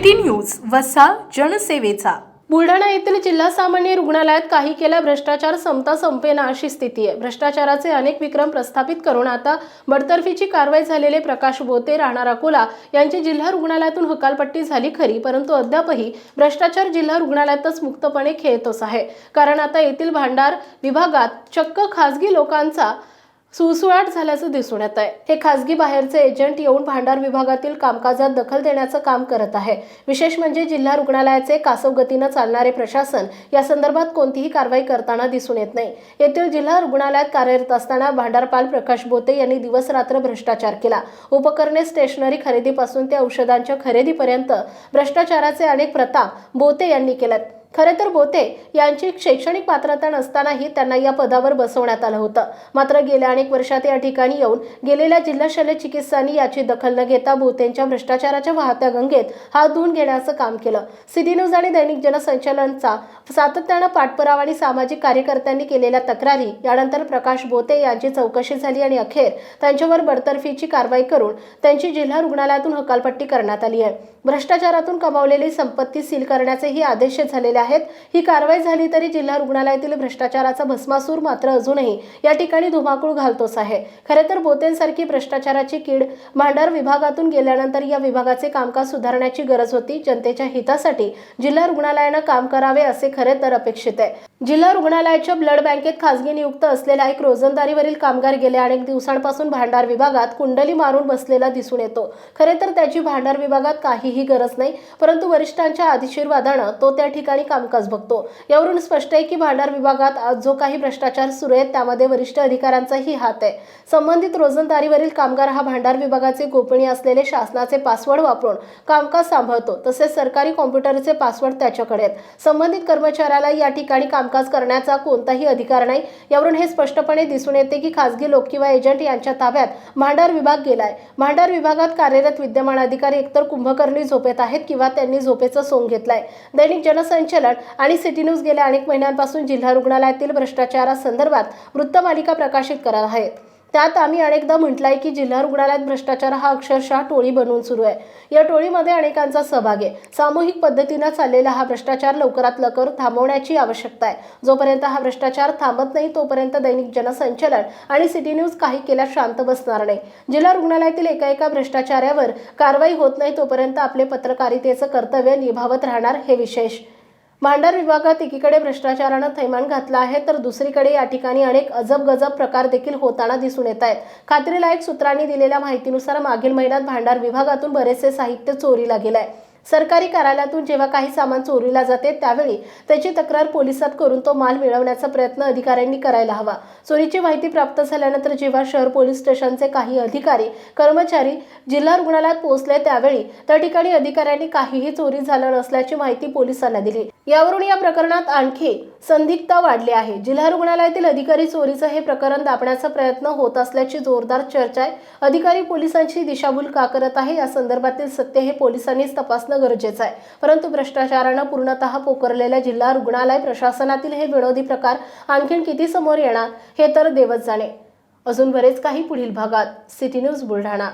City news वसा जनसेवेचा. बुलढाणा येथील जिल्हा सामान्य रुग्णालयात काही केल्या भ्रष्टाचार समता संपेना अशी स्थिती आहे. भ्रष्टाचाराचे अनेक विक्रम प्रस्थापित करून आता बडतर्फीची कारवाई झालेले प्रकाश बोते राहणार अकोला यांची जिल्हा रुग्णालयातून हकालपट्टी झाली खरी परंतु अद्यापही भ्रष्टाचार जिल्हा रुग्णालयातच मुक्तपणे खेळतोच आहे. कारण आता येथील भांडार विभागात चक्क खासगी लोकांचा सुळसुळाट झाल्याचं दिसून येत आहे हे खासगी बाहेरचे एजंट येऊन भांडार विभागातील कामकाजात दखल देण्याचं काम करत आहे. विशेष म्हणजे जिल्हा रुग्णालयाचे कासव गतीनं चालणारे प्रशासन या संदर्भात कोणतीही कारवाई करताना दिसून येत नाही. येथील जिल्हा रुग्णालयात कार्यरत असताना भांडारपाल प्रकाश बोते यांनी दिवस रात्र भ्रष्टाचार केला. उपकरणे स्टेशनरी खरेदीपासून ते औषधांच्या खरेदीपर्यंत भ्रष्टाचाराचे अनेक प्रथा बोते यांनी केल्यात. खरे तर बोते यांची शैक्षणिक पात्रता नसतानाही त्यांना या पदावर बसवण्यात आलं होतं. मात्र गेल्या अनेक वर्षात या ठिकाणी येऊन गेलेल्या जिल्हा शल्य चिकित्सांनी याची दखल न घेता बोतेंच्या भ्रष्टाचाराच्या वाहत्या गंगेत हात धुवून घेण्याचं काम केलं. सिटी न्यूज आणि दैनिक जनसंचलनचा सातत्यानं पाठपुरावा आणि सामाजिक कार्यकर्त्यांनी केलेल्या तक्रारी यानंतर प्रकाश बोते यांची चौकशी झाली आणि अखेर त्यांच्यावर बडतर्फीची कारवाई करून त्यांची जिल्हा रुग्णालयातून हकालपट्टी करण्यात आली आहे. भ्रष्टाचारातून कमावलेली संपत्ती सील करण्याचेही आदेश झालेले आहेत. ही कारवाई झाली तरी जिल्हा रुग्णालयातील भ्रष्टाचाराचा भस्मासूर मात्र अजूनही या ठिकाणी धुमाकूळ घालतोच आहे. खरे तर बोतेंसारखी भ्रष्टाचाराची कीड भांडार विभागातून गेल्यानंतर या विभागाचे कामकाज सुधारण्याची गरज होती. जनतेच्या हितासाठी जिल्हा रुग्णालयानं काम करावे असे खरे तर अपेक्षित आहे. जिल्हा रुग्णालयाच्या ब्लड बँकेत खासगी नियुक्त असलेला एक रोजंदारीवरील कामगार गेल्या अनेक दिवसांपासून भांडार विभागात कुंडली मारून बसलेला दिसून येतो. खरे तर त्याची भांडार विभागात काहीही गरज नाही परंतु वरिष्ठांच्या आशीर्वादानं तो त्या ठिकाणी कामकाज बघतो. यावरून स्पष्ट आहे की भांडार विभागात आज जो काही भ्रष्टाचार सुरू आहेत त्यामध्ये वरिष्ठ अधिकाऱ्यांचाही हात आहे. संबंधित रोजंदारीवरील कामगार हा भांडार विभागाचे गोपनीय असलेले शासनाचे पासवर्ड वापरून कामकाज सांभाळतो तसेच सरकारी कॉम्प्युटरचे पासवर्ड त्याच्याकडे आहेत. संबंधित कर्मचाऱ्याला या ठिकाणी काम कामकाज करण्याचा कोणताही अधिकार नाही. यावरून हे स्पष्टपणे दिसून येते की खासगी लोक किंवा एजंट यांच्या ताब्यात भांडार विभाग गेलाय. भांडार विभागात कार्यरत विद्यमान अधिकारी एकतर कुंभकर्णी झोपेत आहेत किंवा त्यांनी झोपेचं सोंग घेतलाय. दैनिक जनसंचलन आणि सिटी न्यूज गेल्या अनेक महिन्यांपासून जिल्हा रुग्णालयातील भ्रष्टाचारासंदर्भात वृत्तमालिका प्रकाशित करत आहेत. त्यात आम्ही अनेकदा म्हटलं आहे की जिल्हा रुग्णालयात भ्रष्टाचार हा अक्षरशः टोळी बनवून सुरू आहे. या टोळीमध्ये अनेकांचा सहभाग आहे. सामूहिक पद्धतीनं चाललेला हा भ्रष्टाचार लवकरात लवकर थांबवण्याची आवश्यकता आहे. जोपर्यंत हा भ्रष्टाचार थांबत नाही तोपर्यंत दैनिक जनसंचलन आणि सिटी न्यूज काही केल्यास शांत बसणार नाही. जिल्हा रुग्णालयातील एका एका भ्रष्टाचारावर कारवाई होत नाही तोपर्यंत आपले पत्रकारितेचं कर्तव्य निभावत राहणार हे विशेष. भांडार विभागात एकीकडे भ्रष्टाचारानं थैमान घातलं आहे तर दुसरीकडे या ठिकाणी अनेक अजब गजब प्रकार देखील होताना दिसून येत आहेत. खात्रीलायक सूत्रांनी दिलेल्या माहितीनुसार मागील महिन्यात भांडार विभागातून बरेचसे साहित्य चोरीला गेलंय. सरकारी कार्यालयातून जेव्हा काही सामान चोरीला जाते त्यावेळी त्याची तक्रार पोलिसात करून तो माल मिळवण्याचा प्रयत्न अधिकाऱ्यांनी करायला हवा. चोरीची माहिती प्राप्त झाल्यानंतर जेव्हा शहर पोलीस स्टेशनचे काही अधिकारी कर्मचारी जिल्हा रुग्णालयात पोहोचले त्यावेळी त्या ठिकाणी अधिकाऱ्यांनी काहीही चोरी झालं नसल्याची माहिती पोलिसांना दिली. यावरून या प्रकरणात आणखी संदिग्धता वाढली आहे. जिल्हा रुग्णालयातील अधिकारी चोरीचं हे प्रकरण दाबण्याचा प्रयत्न होत असल्याची जोरदार चर्चा आहे. अधिकारी पोलिसांची दिशाभूल का करत आहे? या संदर्भातील सत्य हे पोलिसांनीच तपासणं गरजेचं आहे. परंतु भ्रष्टाचारानं पूर्णतः पोकरलेल्या जिल्हा रुग्णालय प्रशासनातील हे विनोदी प्रकार आणखीन किती समोर येणार हे तर देवच जाणे. अजून बरेच काही पुढील भागात. City news Buldhana.